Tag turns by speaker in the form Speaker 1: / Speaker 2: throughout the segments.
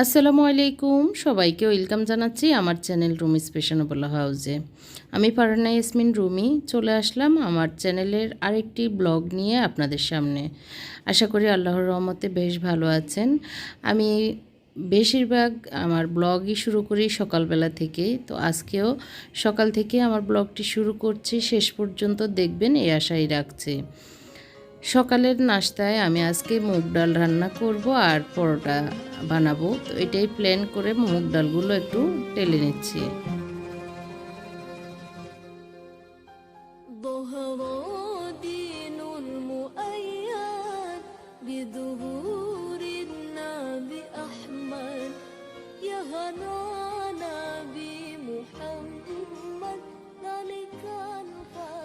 Speaker 1: আসসালামু আলাইকুম। সবাইকে ওয়েলকাম জানাচ্ছি আমার চ্যানেল রুমি স্পেশানবলা হাউসে। আমি পারানা ইয়াসমিন, রুমি। চলে আসলাম আমার চ্যানেলের আরেকটি ব্লগ নিয়ে আপনাদের সামনে। আশা করি আল্লাহর রহমতে বেশ ভালো আছেন। আমি বেশিরভাগ আমার ব্লগই শুরু করি সকালবেলা থেকে। তো আজকেও সকাল থেকে আমার ব্লগটি শুরু করছি। শেষ পর্যন্ত দেখবেন, এই আশাই রাখছি। সকালের নাস্তায় আমি আজকে মুগ ডাল রান্না করব আর পরোটা বানাবো। তো এটাই প্ল্যান করে মুগ ডালগুলো একটু টেলে নিচ্ছি।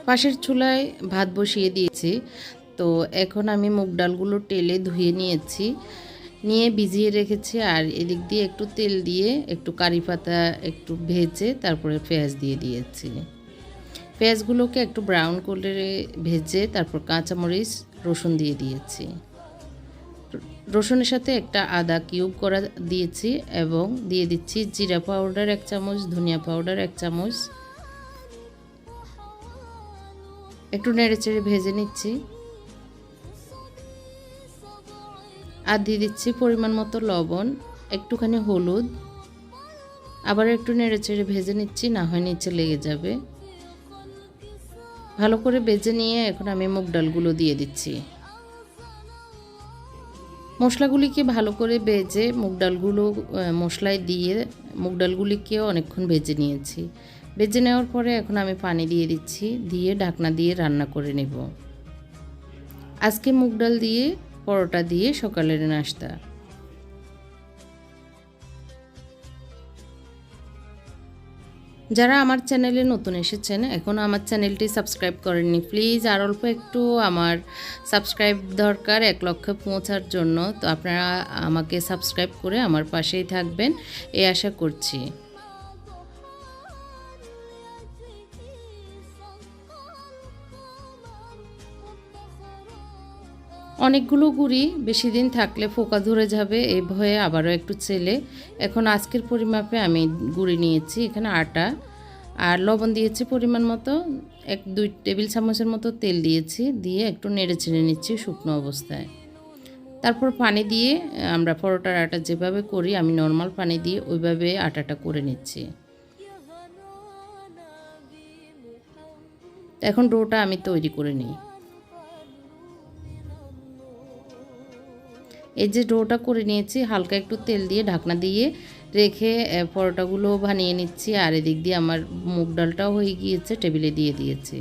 Speaker 1: পাশের চুলায় ভাত বসিয়ে দিয়েছি। তো এখন আমি মুগ ডালগুলো টেলে ধুয়ে নিয়েছি। নিয়ে ভিজিয়ে রেখেছি আর এদিক দিয়ে একটু তেল দিয়ে একটু কারি পাতা একটু ভেজে তারপরে পেঁয়াজ দিয়ে দিয়েছি। পেঁয়াজগুলোকে একটু ব্রাউন করে ভেজে তারপর কাঁচামরিচ, রসুন দিয়ে দিয়েছি। রসুনের সাথে একটা আদা কিউব করা দিয়েছি এবং দিয়ে দিচ্ছি জিরা পাউডার এক চামচ, ধনিয়া পাউডার এক চামচ। একটু নেড়ে চেড়ে ভেজে নিচ্ছি। আর দিয়ে দিচ্ছি পরিমাণ মতো লবণ, একটুখানি হলুদ। আবার একটু নেড়ে চেড়ে ভেজে নিচ্ছি, না হয় নিচে লেগে যাবে। ভালো করে বেজে নিয়ে এখন আমি মুগ ডালগুলো দিয়ে দিচ্ছি। মশলাগুলিকে ভালো করে বেজে মুগ ডালগুলো মশলায় দিয়ে মুগ ডালগুলিকেও অনেকক্ষণ ভেজে নিয়েছি। ভেজে নেওয়ার পরে এখন আমি পানি দিয়ে দিচ্ছি, দিয়ে ঢাকনা দিয়ে রান্না করে নেব। আজকে মুগ ডাল দিয়ে পরোটা দিয়ে সকালের নাস্তা। যারা আমার চ্যানেলে নতুন এসেছেন এখনও আমার চ্যানেলটি সাবস্ক্রাইব করেননি, প্লিজ আর অল্প একটু আমার সাবস্ক্রাইব দরকার এক লক্ষ পৌঁছার জন্য। তো আপনারা আমাকে সাবস্ক্রাইব করে আমার পাশেই থাকবেন এই আশা করছি। অনেকগুলো গুড়ি বেশি দিন থাকলে ফোকা ধরে যাবে এই ভয়ে আবারও একটু চেলে। এখন আজকের পরিমাপে আমি গুড়ি নিয়েছি, এখানে আটা আর লবণ দিয়েছি পরিমাণ মতো। এক দুই টেবিল চামচের মতো তেল দিয়েছি, দিয়ে একটু নেড়ে ছেড়ে নিচ্ছি শুকনো অবস্থায়। তারপর পানি দিয়ে, আমরা পরোটার আটা যেভাবে করি, আমি নর্মাল পানি দিয়ে ওইভাবে আটাটা করে নিচ্ছি। এখন ডোটা আমি তৈরি করে নিই। এই যে ডোটা করে নিয়েছি, হালকা একটু তেল দিয়ে ঢাকনা দিয়ে রেখে পরোটাগুলো বানিয়ে নিচ্ছি। আর এদিক দিয়ে আমার মুগ ডালটাও হয়ে গিয়েছে, টেবিলে দিয়ে দিয়েছি।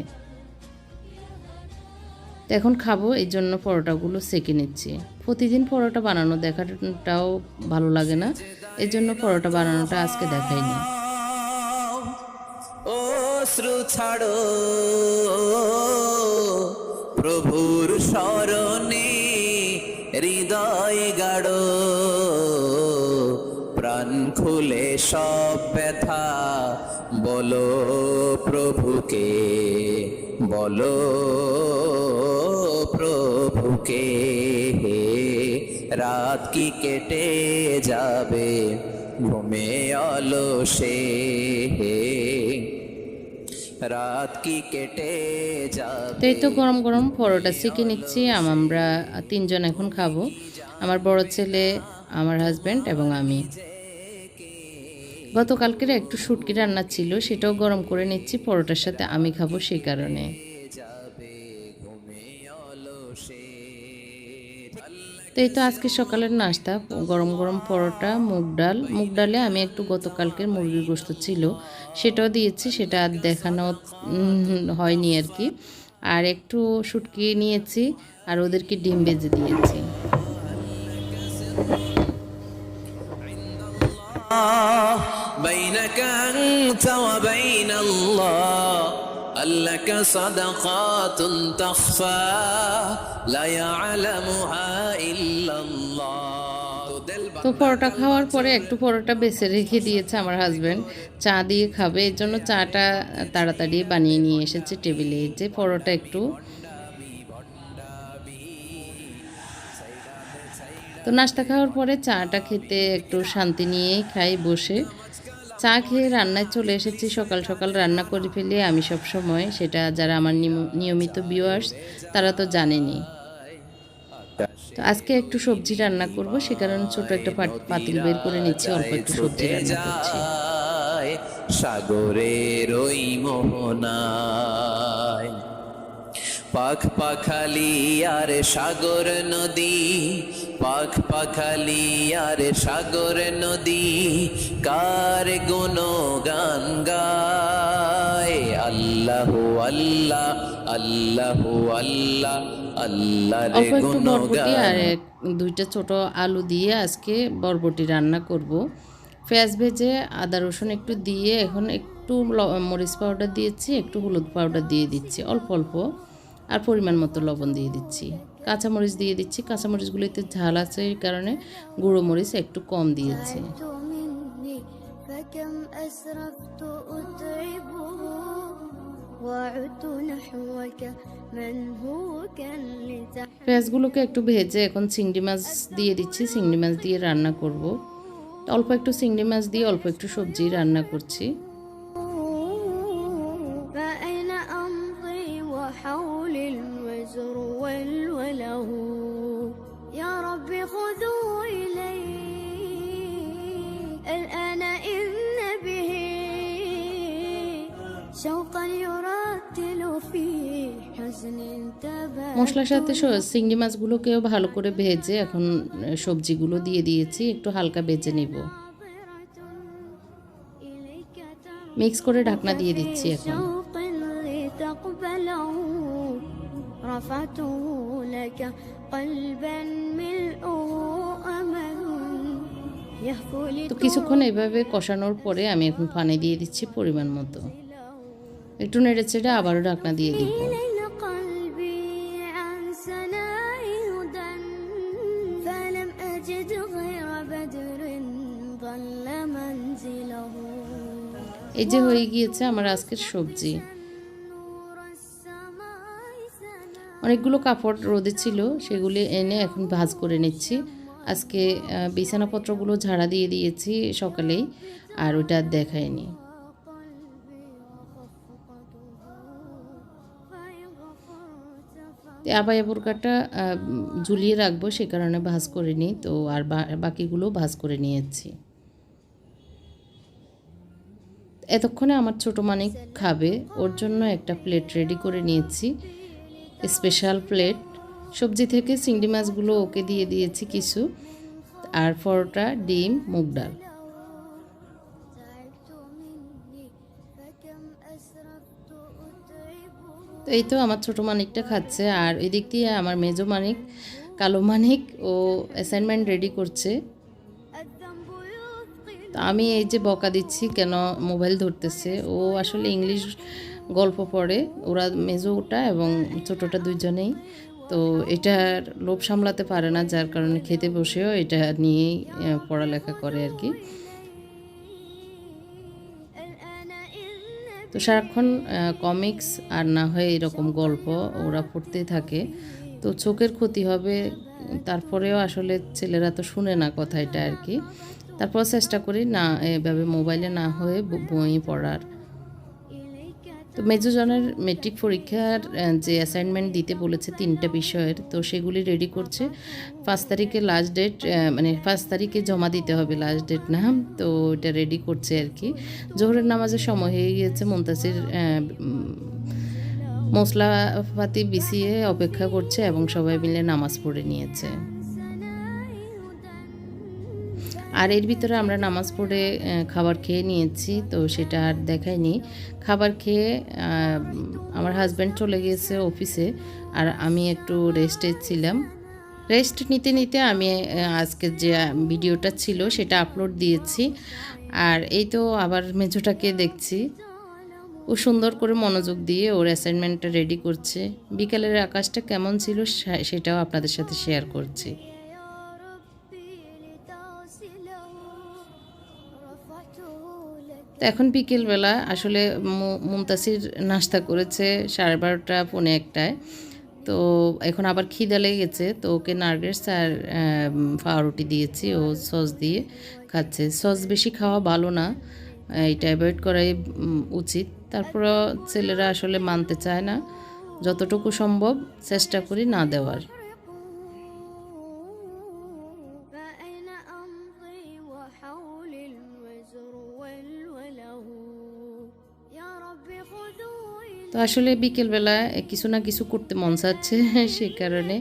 Speaker 1: এখন খাব এই জন্য পরোটাগুলো সেকে নিচ্ছি। প্রতিদিন পরোটা বানানো দেখাটাও ভালো লাগে না এই জন্য পরোটা বানানোটা আজকে দেখাইনি।
Speaker 2: ছাড়ো, প্রভুর স্মরণে হৃদয় গাড়ো প্রাণ খুলে সব ব্যথা। বলো প্রভুকে বলো প্রভুকে, হে রাত কি কেটে যাবে? ঘুমে অলসে রাত কি কেটে যাবে?
Speaker 1: তো এই তো গরম গরম পরোটা সেকে নিচ্ছি আমরা তিনজন এখন খাব। আমার বড় ছেলে, আমার হাজব্যান্ড এবং আমি। গতকালকের একটু শুটকি রান্না ছিল, সেটাও গরম করে নিচ্ছি, পরোটার সাথে আমি খাব সেই কারণে। তো এই তো আজকে সকালের নাস্তা, গরম গরম পরোটা, মুগ ডাল। মুগ ডালে আমি একটু গতকালকের মুরগির গোস্ত ছিল, সেটাও দিয়েছি, সেটা আর দেখানো হয়নি আর কি। আর একটু শুটকি নিয়েছি, আর ওদেরকে ডিম বেজে দিয়েছি।
Speaker 2: بينك أنت وبين الله هل لك صدقات تخفى لا يعلمها إلا الله
Speaker 1: তো পরোটা খাওয়ার পরে একটু পরোটা বেছে রেখে দিয়েছে আমার হাজব্যান্ড চা দিয়ে খাবে এর জন্য চাটা তাড়াতাড়ি বানিয়ে নিয়ে এসেছে টেবিলে এই যে পরোটা একটু তো নাস্তা খাওয়ার পরে চাটা খেতে একটু শান্তি নিয়েই খাই বসে। চা খেয়ে রান্নায় চলে এসেছি সকাল সকাল রান্না করে ফেলে আমি সব সময়। সেটা যারা আমার নিয়মিত ভিউয়ার্স তারা তো জানেনি। তো আজকে একটু সবজি রান্না করব সে কারণে ছোট একটা পাত- পাতিল বের করে নিচ্ছি অল্প একটু সবজি রান্না করছি।
Speaker 2: সাগরের ওই মোহনায়। পাখ পাখালি আর সাগর নদী পাখ পাখালি আর সাগর নদী কার গুণ গান গায়? আল্লাহ আল্লাহ আল্লাহ আল্লাহ আল্লাহ গুণ
Speaker 1: বরবটি দুইটা ছোট আলু দিয়ে আজকে বরবটি রান্না করব। পেঁয়াজ ভেজে আদা রসুন একটু দিয়ে এখন একটু মরিচ পাউডার দিয়েছি একটু হলুদ পাউডার দিয়ে দিচ্ছি অল্প অল্প আর পরিমাণ মতো লবণ দিয়ে দিচ্ছি। কাঁচামরিচ দিয়ে দিচ্ছি। কাঁচামরিচগুলিতে ঝাল আছে এই কারণে গুঁড়ো মরিচ একটু কম দিয়েছি। পেঁয়াজগুলোকে একটু ভেজে এখন চিংড়ি মাছ দিয়ে দিচ্ছি। চিংড়ি মাছ দিয়ে রান্না করব। অল্প একটু চিংড়ি মাছ দিয়ে অল্প একটু সবজি রান্না করছি।
Speaker 3: رب خذوا إلي الآن إن به شوقا يرتل في حزن تبات
Speaker 1: মশলার সাথে স- চিংড়ি মাছগুলোকেও ভালো করে ভেজে এখন আহ, সবজিগুলো দিয়ে দিয়েছি একটু হালকা ভেজে নিব
Speaker 3: إليك
Speaker 1: মিক্স করে ঢাকনা দিয়ে দিচ্ছি এখন
Speaker 3: شوق لتقبله رفعته لك
Speaker 1: তো কিছুক্ষণ এভাবে কষানোর পরে আমি এখন পানি দিয়ে দিচ্ছি পরিমাণ মতো। একটু নেড়ে চেড়ে আবারও ঢাকনা দিয়ে
Speaker 3: দিই
Speaker 1: এই যে হয়ে গিয়েছে আমার আজকের সবজি। অনেকগুলো কাপড় রোদে ছিল, সেগুলি এনে এখন ভাজ করে নিচ্ছি। আজকে বিছানাপত্রগুলো ঝাড়া দিয়ে দিয়েছি সকালেই, আর ওটা দেখায়নি আবায়া কাটা ঝুলিয়ে রাখব, সে কারণে ভাজ করে নিই, তো আর বাকিগুলো ভাজ করে নিয়েছি। এতক্ষণে আমার ছোটো মানে খাবে, ওর জন্য একটা প্লেট রেডি করে নিয়েছি। Special plate. সবজি থেকে চিংড়ি মাছগুলো ওকে দিয়ে দিয়েছি কিছু। আর পরোটা, ডিম, মুগ ডাল। তো এই তো আমার ছোটো মানিকটা খাচ্ছে। আর এদিক দিয়ে আমার মেজো মানিক, কালো মানিক, ও অ্যাসাইনমেন্ট রেডি করছে। আমি এই যে বকা দিচ্ছি কেন মোবাইল ধরতেছে। ও আসলে ইংলিশ গল্প পড়ে। ওরা মেজোটা এবং ছোটোটা দুজনেই তো এটার লোভ সামলাতে পারে না, যার কারণে খেতে বসেও এটা নিয়েই পড়ালেখা করে আর কি। তো সারাক্ষণ কমিক্স আর না হয় এরকম গল্প ওরা পড়তে থাকে। তো চোখের ক্ষতি হবে, তারপরেও আসলে ছেলেরা তো শুনে না কথা এটা আর কি। তারপর চেষ্টা করি না এভাবে মোবাইলে না হয়ে বই পড়ার। তো মেজোজনের মেট্রিক পরীক্ষার যে অ্যাসাইনমেন্ট দিতে বলেছে তিনটা বিষয়ের তো সেগুলি রেডি করছে। পাঁচ তারিখে লাস্ট ডেট মানে পাঁচ তারিখে জমা দিতে হবে লাস্ট ডেট না তো এটা রেডি করছে আর কি। জোহরের নামাজের সময় হয়ে গিয়েছে উম, মশলাপাতি বিছিয়ে অপেক্ষা করছে এবং সবাই মিলে নামাজ পড়ে নিয়েছে। আর এর ভিতরে আমরা নামাজ পড়ে খাবার খেয়ে নিয়েছি, তো সেটা আর দেখাইনি খাবার খেয়ে আমার হাজব্যান্ড চলে গিয়েছে অফিসে আর আমি একটু রেস্টে ছিলাম। রেস্ট নিতে নিতে আমি আজকের যে ভিডিওটা ছিল সেটা আপলোড দিয়েছি। আর এই তো আবার মেজোটাকে দেখছি। ও সুন্দর করে মনোযোগ দিয়ে ওর অ্যাসাইনমেন্টটা রেডি করছে। বিকালের আকাশটা কেমন ছিল সেটাও আপনাদের সাথে শেয়ার করছি। তো এখন বিকেলবেলা আসলে মুমতাসির নাস্তা করেছে সাড়ে বারোটা, পৌনে একটায়। তো এখন আবার খিদা লেগে গেছে তো ওকে নার্গেস আর পাউরুটি দিয়েছি, ও সস দিয়ে খাচ্ছে। সস বেশি খাওয়া ভালো না, এটা অ্যাভয়েড করাই উচিত। তারপরও ছেলেরা আসলে মানতে চায় না, যতটুকু সম্ভব চেষ্টা করি না দেওয়ার। তো আসলে বিকেলবেলা কিছু না কিছু করতে মন চাচ্ছে সে কারণে।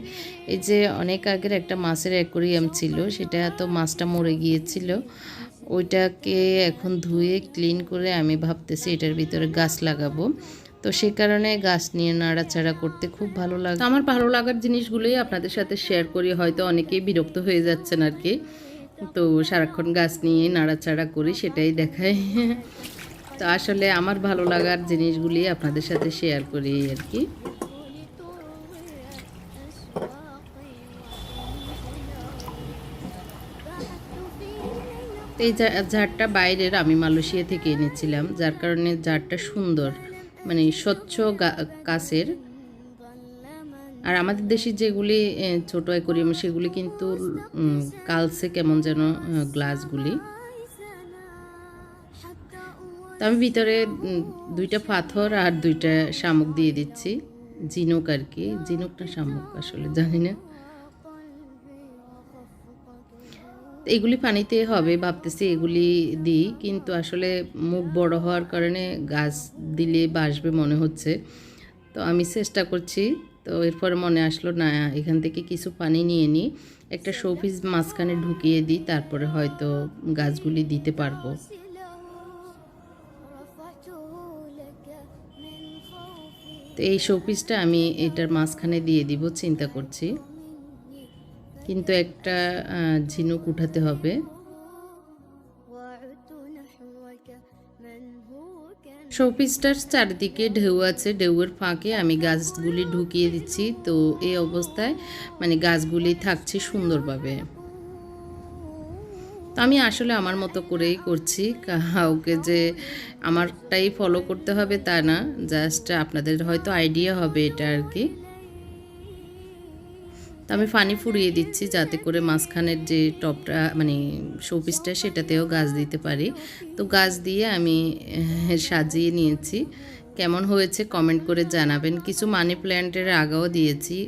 Speaker 1: এই যে অনেক আগের একটা মাছের অ্যাকোরিয়াম ছিল, সেটা তো মাছটা মরে গিয়েছিল। ওইটাকে এখন ধুয়ে ক্লিন করে আমি ভাবতেছি এটার ভিতরে গাছ লাগাবো। তো সে কারণে গাছ নিয়ে নাড়াচাড়া করতে খুব ভালো লাগে আমার ভালো লাগার জিনিসগুলোই আপনাদের সাথে শেয়ার করি, হয়তো অনেকেই বিরক্ত হয়ে যাচ্ছেন আর কি। তো সারাক্ষণ গাছ নিয়ে নাড়াচাড়া করি, সেটাই দেখাই তো আসলে আমার ভালো লাগার জিনিসগুলি আপনাদের সাথে শেয়ার করি আর কি। এই ঝাড়টা বাইরের, আমি মালয়েশিয়া থেকে এনেছিলাম, যার কারণে ঝাড়টা সুন্দর মানে স্বচ্ছ কাচের। আর আমাদের দেশে যেগুলি ছোট অ্যাকোরিয়াম সেগুলি কিন্তু কালসে কেমন যেন গ্লাসগুলি তো আমি ভিতরে দুইটা পাথর আর দুইটা শামুক দিয়ে দিচ্ছি। জিনুক আর কি। জিনুকটা শামুক আসলে, জানি না। এগুলি পানিতে হবে, ভাবতেছি এগুলি দিই, কিন্তু আসলে মুখ বড় হওয়ার কারণে গাছ দিলে বাসবে মনে হচ্ছে। তো আমি চেষ্টা করছি, তো এরপরে মনে আসলো, না, এখান থেকে কিছু পানি নিয়ে নিই একটা শোপিস মাঝখানে ঢুকিয়ে দিই, তারপরে হয়তো গাছগুলি দিতে পারব। তো এই শোপিসটা আমি এটার মাঝখানে দিয়ে দিব, চিন্তা করছি। কিন্তু একটা ঝিনুক উঠাতে হবে। শোপিসটার চারদিকে ঢেউ আছে, ঢেউয়ের ফাঁকে আমি গাছগুলি ঢুকিয়ে দিচ্ছি। তো এই অবস্থায় মানে গাছগুলি থাকছে সুন্দরভাবে। তো আমি আসলে আমার মতো করেই করছি। কাউকে যে আমারটাই ফলো করতে হবে তা না জাস্ট আপনাদের হয়তো আইডিয়া হবে এটা আর কি। তো আমি পানি ফুরিয়ে দিচ্ছি যাতে করে মাঝখানের যে টপটা মানে শোপিসটা সেটাতেও গাছ দিতে পারি। তো গাছ দিয়ে আমি সাজিয়ে নিয়েছি। কেমন হয়েছে কমেন্ট করে জানাবেন। কিছু মানি প্ল্যান্টের আগাও দিয়েছি।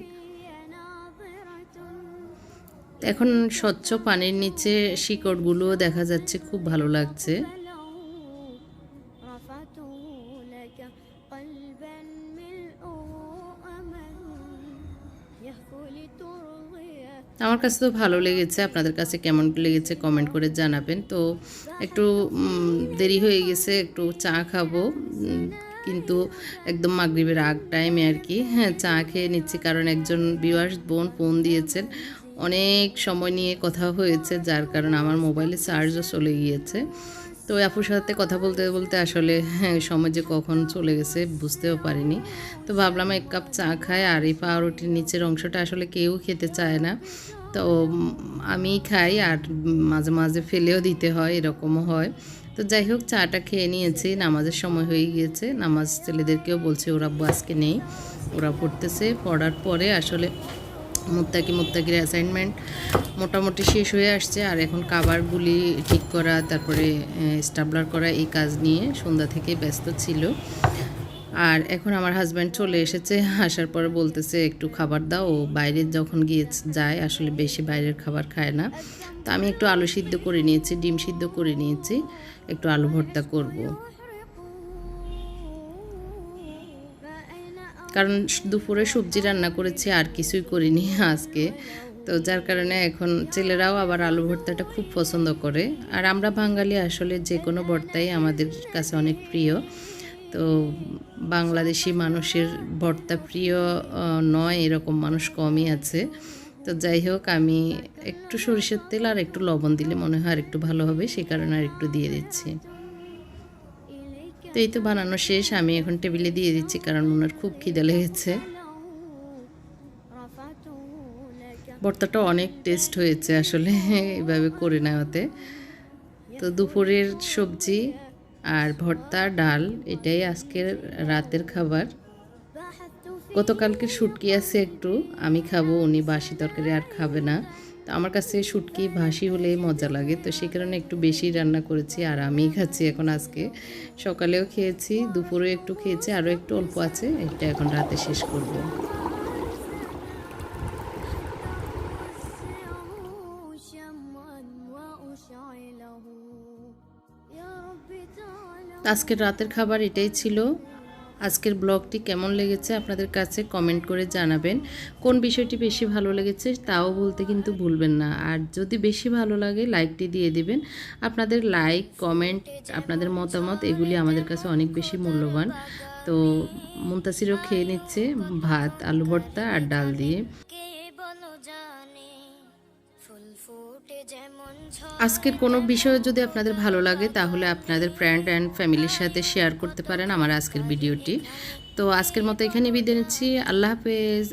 Speaker 1: এখন স্বচ্ছ পানির নিচে শিকড়গুলোও দেখা যাচ্ছে খুব ভালো লাগছে। আমার কাছে তো ভালো লেগেছে, আপনাদের কাছে কেমন লেগেছে কমেন্ট করে জানাবেন। তো একটু দেরি হয়ে গেছে, একটু চা খাব। কিন্তু একদম মাগরীবের আগ টাইমে আর কি। হ্যাঁ চা খেয়ে নিচ্ছি, কারণ একজন বিবাস বোন ফোন দিয়েছেন। অনেক সময় নিয়ে কথা হয়েছে, যার কারণে আমার মোবাইলে চার্জও চলে গিয়েছে। তো আপুর সাথে কথা বলতে বলতে আসলে হ্যাঁ সময় যে কখন চলে গেছে বুঝতেও পারিনি। তো ভাবলাম এক কাপ চা খাই, আর এই পাউরুটির নিচের অংশটা আসলে কেউ খেতে চায় না। তো আমি খাই, আর মাঝে মাঝে ফেলেও দিতে হয়, এরকমও হয়। তো যাই হোক, চাটা খেয়ে নিয়েছি, নামাজের সময় হয়ে গিয়েছে। নামাজ ছেলেদেরকেও বলছে, ওরা আব্বু আজকে নেই। ওরা পড়তেছে, পড়ার পরে আসলে মুত্তাকি মুত্তাকির অ্যাসাইনমেন্ট মোটামুটি শেষ হয়ে আসছে। আর এখন কাবারগুলি ঠিক করা, তারপরে স্টাবলার করা এই কাজ নিয়ে সন্ধ্যা থেকে ব্যস্ত ছিল। আর এখন আমার হাজব্যান্ড চলে এসেছে, আসার পরে বলতেছে, একটু খাবার দাও। ও বাইরে যখন গিয়ে যায়, আসলে বেশি বাইরের খাবার খায় না। তা আমি একটু আলু সিদ্ধ করে নিয়েছি, ডিম সিদ্ধ করে নিয়েছি, একটু আলু ভর্তা করব। কারণ দুপুরে সবজি রান্না করেছি, আর কিছুই করিনি আজকে। তো যার কারণে এখন ছেলেরাও আবার আলু ভর্তাটা খুব পছন্দ করে। আর আমরা বাঙালি আসলে যে কোনো ভর্তাই আমাদের কাছে অনেক প্রিয়। তো বাংলাদেশি মানুষের ভর্তা প্রিয় নয়, এরকম মানুষ কমই আছে। তো যাই হোক, আমি একটু সরিষার তেল আর একটু লবণ দিলে মনে হয় আর একটু ভালো হবে, সে কারণে আর একটু দিয়ে দিচ্ছি। এই তো বানানো শেষ, আমি এখন টেবিলে দিয়ে দিচ্ছি কারণ ওনার খুব খিদে লেগেছে। ভর্তাটা অনেক টেস্ট হয়েছে আসলে এইভাবে করে নেওয়াতে। তো দুপুরের সবজি আর ভর্তা, ডাল, এটাই আজকের রাতের খাবার। গতকালকে শুটকি আছে একটু, আমি খাব, উনি বাসি তরকারি আর খাবে না। তো আমার কাছে শুটকি, ভাসি হলে মজা লাগে। তো সেই কারণে একটু বেশি রান্না করেছি আর আমি খাচ্ছি এখন আজকে। সকালেও খেয়েছি, দুপুরে একটু খেয়েছি, আরও একটু অল্প আছে, এটা এখন রাতে শেষ করব। আজকের রাতের খাবার এটাই ছিল। আজকের ব্লগটি কেমন লেগেছে আপনাদের কাছে কমেন্ট করে জানাবেন। কোন বিষয়টি বেশি ভালো লেগেছে তাও বলতে কিন্তু ভুলবেন না। আর যদি বেশি ভালো লাগে লাইকটি দিয়ে দিবেন। আপনাদের লাইক, কমেন্ট, আপনাদের মতামত এগুলি আমাদের কাছে অনেক বেশি মূল্যবান। তো মুন্তাসিরও খেয়ে নিচ্ছে ভাত, আলু ভর্তা আর ডাল দিয়ে।
Speaker 3: ফুল ফুটে
Speaker 1: আজকের কোনো বিষয় যদি আপনাদের ভালো লাগে, তাহলে আপনাদের ফ্রেন্ড অ্যান্ড ফ্যামিলির সাথে শেয়ার করতে পারেন আমার আজকের ভিডিওটি তো আজকের মতো এখানে বিদায় নিচ্ছি। আল্লাহ হাফেজ।